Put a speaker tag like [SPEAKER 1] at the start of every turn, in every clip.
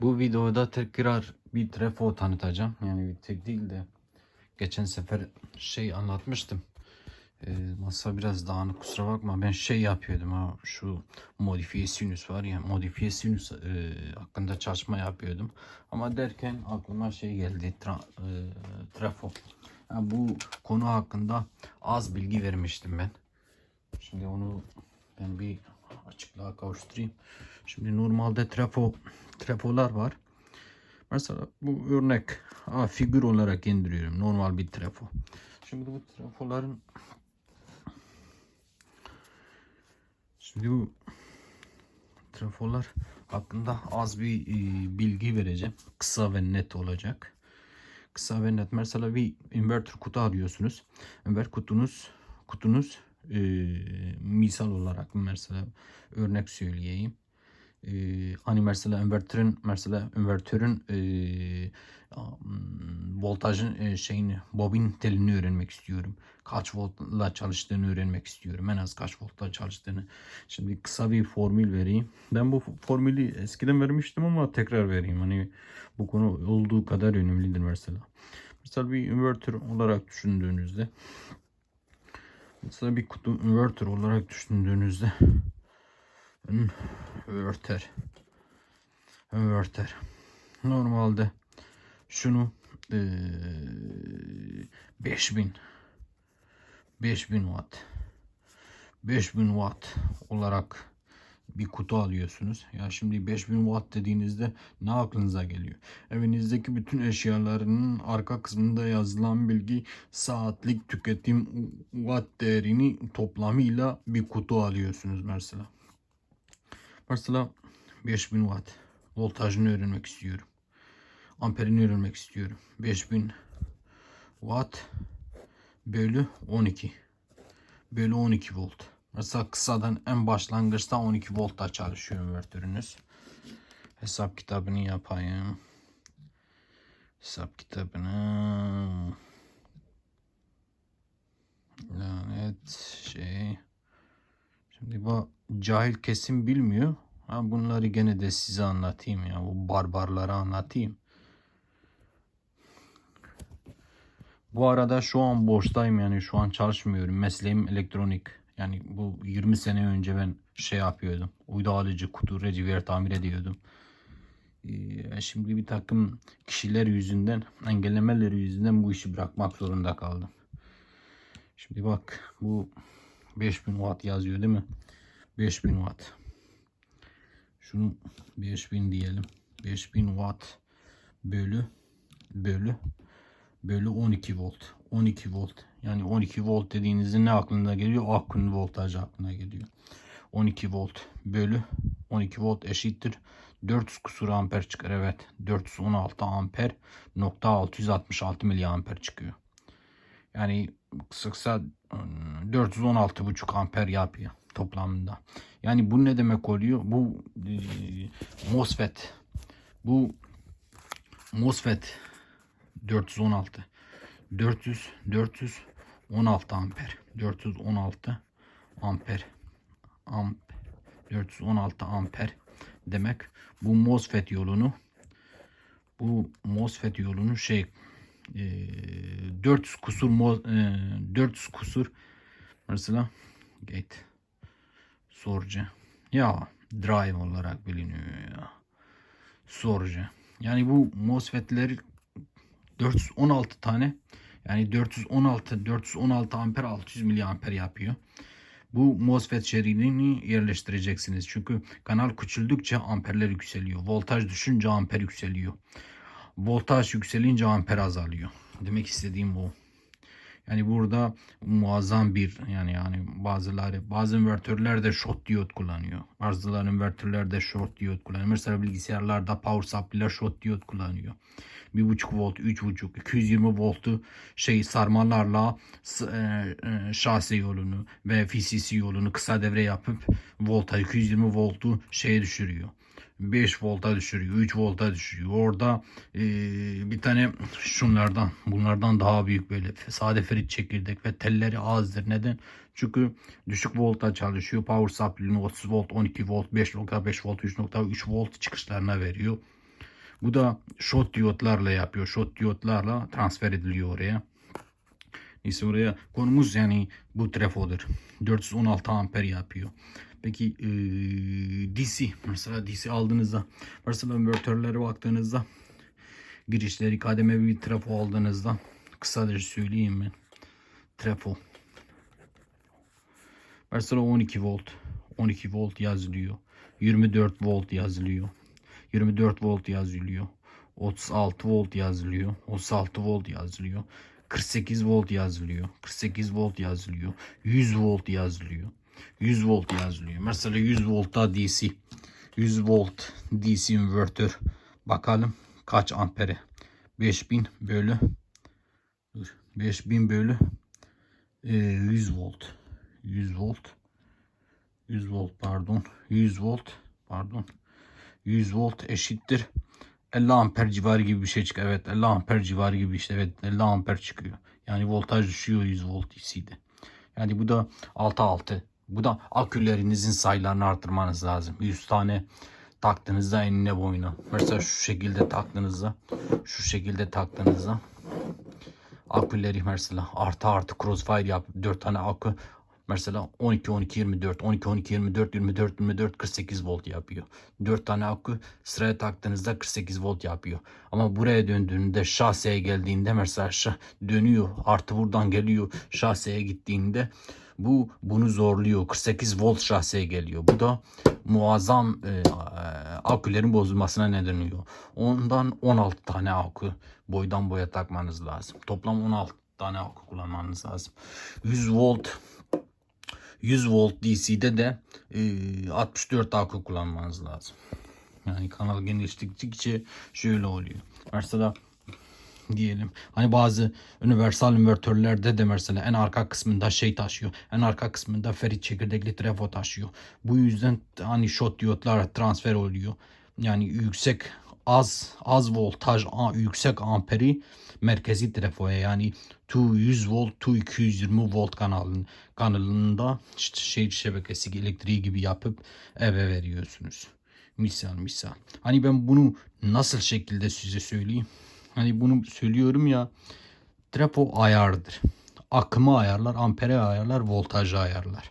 [SPEAKER 1] Bu videoda tekrar bir trafo tanıtacağım. Yani bir tek değil de geçen sefer şey anlatmıştım. Ee, masa biraz dağınık kusura bakma. Ben şey yapıyordum ha şu modifiye sinüs var ya modifiye sinüs e, hakkında çalışma yapıyordum. Ama derken aklıma şey geldi tra, e, trafo. Ha, bu konu hakkında az bilgi vermiştim ben. Şimdi onu ben bir açıklığa kavuşturayım. Şimdi normalde trafo trafolar var. Mesela bu örnek ha, figür olarak indiriyorum. Normal bir trafo. Şimdi bu trafoların Şimdi bu trafolar hakkında az bir e, bilgi vereceğim. Kısa ve net olacak. Kısa ve net. Mesela bir inverter kutu arıyorsunuz. Inverter kutunuz kutunuz e, misal olarak mesela örnek söyleyeyim. E, hani mesela inverterin mesela invertörün e, am, voltajın e, şeyini bobin telini öğrenmek istiyorum. Kaç voltla çalıştığını öğrenmek istiyorum. En az kaç voltla çalıştığını. Şimdi kısa bir formül vereyim. Ben bu formülü eskiden vermiştim ama tekrar vereyim. Hani bu konu olduğu kadar önemlidir mesela. Mesela bir inverter olarak düşündüğünüzde Mesela bir kutu inverter olarak düşündüğünüzde inverter inverter normalde şunu eee 5000 5000 watt 5000 watt olarak bir kutu alıyorsunuz. Ya şimdi 5000 watt dediğinizde ne aklınıza geliyor? Evinizdeki bütün eşyalarının arka kısmında yazılan bilgi saatlik tüketim watt değerini toplamıyla bir kutu alıyorsunuz mesela. Mesela 5000 watt voltajını öğrenmek istiyorum. Amperini öğrenmek istiyorum. 5000 watt bölü 12 bölü 12 volt. Mesela kısadan en başlangıçta 12 voltta çalışıyor invertörünüz. Hesap kitabını yapayım. Hesap kitabını lanet şey şimdi bu cahil kesim bilmiyor. Ha bunları gene de size anlatayım ya. Bu barbarları anlatayım. Bu arada şu an boştayım yani şu an çalışmıyorum. Mesleğim elektronik. Yani bu 20 sene önce ben şey yapıyordum. Uydu alıcı, kutu, receiver tamir ediyordum. Ee, şimdi bir takım kişiler yüzünden, engellemeleri yüzünden bu işi bırakmak zorunda kaldım. Şimdi bak bu 5000 watt yazıyor değil mi? 5000 watt. Şunu 5000 diyelim. 5000 watt bölü bölü bölü 12 volt. 12 volt. Yani 12 volt dediğinizde ne aklına geliyor? Akın voltajı aklına geliyor. 12 volt bölü 12 volt eşittir. 400 kusur amper çıkar. Evet. 416 amper nokta 666 miliamper çıkıyor. Yani kısaksa 416,5 amper yapıyor toplamında. Yani bu ne demek oluyor? Bu e, MOSFET. Bu MOSFET 416 400 416 amper. 416 amper. Amp 416 amper demek. Bu MOSFET yolunu bu MOSFET yolunu şey e, 400 kusur e, 400 kusur mesela gate sorcu ya drive olarak biliniyor ya sorcu yani bu MOSFET'leri 416 tane yani 416 416 amper 600 miliamper yapıyor. Bu MOSFET şeridini yerleştireceksiniz. Çünkü kanal küçüldükçe amperler yükseliyor. Voltaj düşünce amper yükseliyor. Voltaj yükselince amper azalıyor. Demek istediğim bu. Yani burada muazzam bir yani yani bazıları bazı invertörler de short diyot kullanıyor. Bazıları invertörler de short diyot kullanıyor. Mesela bilgisayarlarda power supply'ler short diyot kullanıyor. 1.5 volt, 3.5, 220 voltu şey sarmalarla e, e, şase yolunu ve VCC yolunu kısa devre yapıp volta 220 voltu şeye düşürüyor. 5 volta düşürüyor, 3 volta düşürüyor. Orada e, bir tane şunlardan, bunlardan daha büyük böyle sade ferit çekirdek ve telleri azdır. Neden? Çünkü düşük volta çalışıyor. Power supply'ini 30 volt, 12 volt, 5.5 volt, 3.3 volt çıkışlarına veriyor. Bu da shot diyotlarla yapıyor. Shot diyotlarla transfer ediliyor oraya. Neyse oraya konumuz yani bu trafodur. 416 amper yapıyor. Peki eee, DC mesela DC aldığınızda mesela invertörlere baktığınızda girişleri kademe bir trafo aldığınızda kısaca söyleyeyim ben. Trafo. Mesela 12 volt 12 volt yazılıyor. 24 volt yazılıyor. 24 volt yazılıyor. 36 volt yazılıyor. 36 volt yazılıyor. 48 volt yazılıyor. 48 volt yazılıyor. 100 volt yazılıyor. 100 volt yazılıyor. Mesela 100 voltta DC. 100 volt DC invertör. Bakalım kaç ampere. 5000 bölü dur, 5000 bölü e, 100 volt. 100 volt. 100 volt pardon. 100 volt pardon. 100 volt eşittir 50 amper civarı gibi bir şey çıkıyor. Evet 50 amper civarı gibi işte evet 50 amper çıkıyor. Yani voltaj düşüyor 100 volt DC'de. Yani bu da 6 6. Bu da akülerinizin sayılarını artırmanız lazım. 100 tane taktığınızda enine boyuna. Mesela şu şekilde taktığınızda şu şekilde taktığınızda aküleri mesela artı artı crossfire yap 4 tane akü mesela 12 12 24 12 12 24 24 24 48 volt yapıyor. 4 tane akü sıraya taktığınızda 48 volt yapıyor. Ama buraya döndüğünde şahseye geldiğinde mesela dönüyor artı buradan geliyor şahseye gittiğinde bu bunu zorluyor. 48 volt şahseye geliyor. Bu da muazzam e, e, akülerin bozulmasına neden oluyor. Ondan 16 tane akü boydan boya takmanız lazım. Toplam 16 tane akü kullanmanız lazım. 100 volt 100 volt DC'de de e, 64 akü kullanmanız lazım. Yani kanal genişledikçe şöyle oluyor. Mesela diyelim. Hani bazı universal invertörlerde de mesela en arka kısmında şey taşıyor. En arka kısmında ferit çekirdekli trafo taşıyor. Bu yüzden hani short diyotlar transfer oluyor. Yani yüksek az az voltaj yüksek amperi merkezi trafoya yani tu 100 volt tu 220 volt kanalın kanalında işte şey şebekesi elektriği gibi yapıp eve veriyorsunuz. Misal misal. Hani ben bunu nasıl şekilde size söyleyeyim? Hani bunu söylüyorum ya trafo ayardır. Akımı ayarlar, ampere ayarlar, voltajı ayarlar.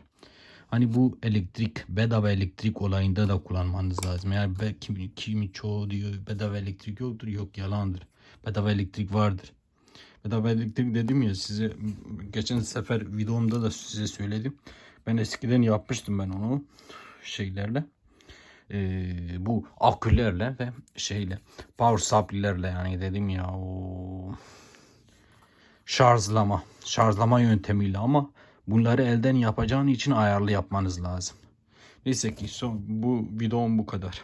[SPEAKER 1] Hani bu elektrik, bedava elektrik olayında da kullanmanız lazım. Yani be, kimi, kimi çoğu diyor bedava elektrik yoktur. Yok yalandır. Bedava elektrik vardır. Bedava elektrik dedim ya size geçen sefer videomda da size söyledim. Ben eskiden yapmıştım ben onu şeylerle. Ee, bu akülerle ve şeyle power supply'lerle yani dedim ya o şarjlama şarjlama yöntemiyle ama bunları elden yapacağın için ayarlı yapmanız lazım. Neyse ki son bu videom bu kadar.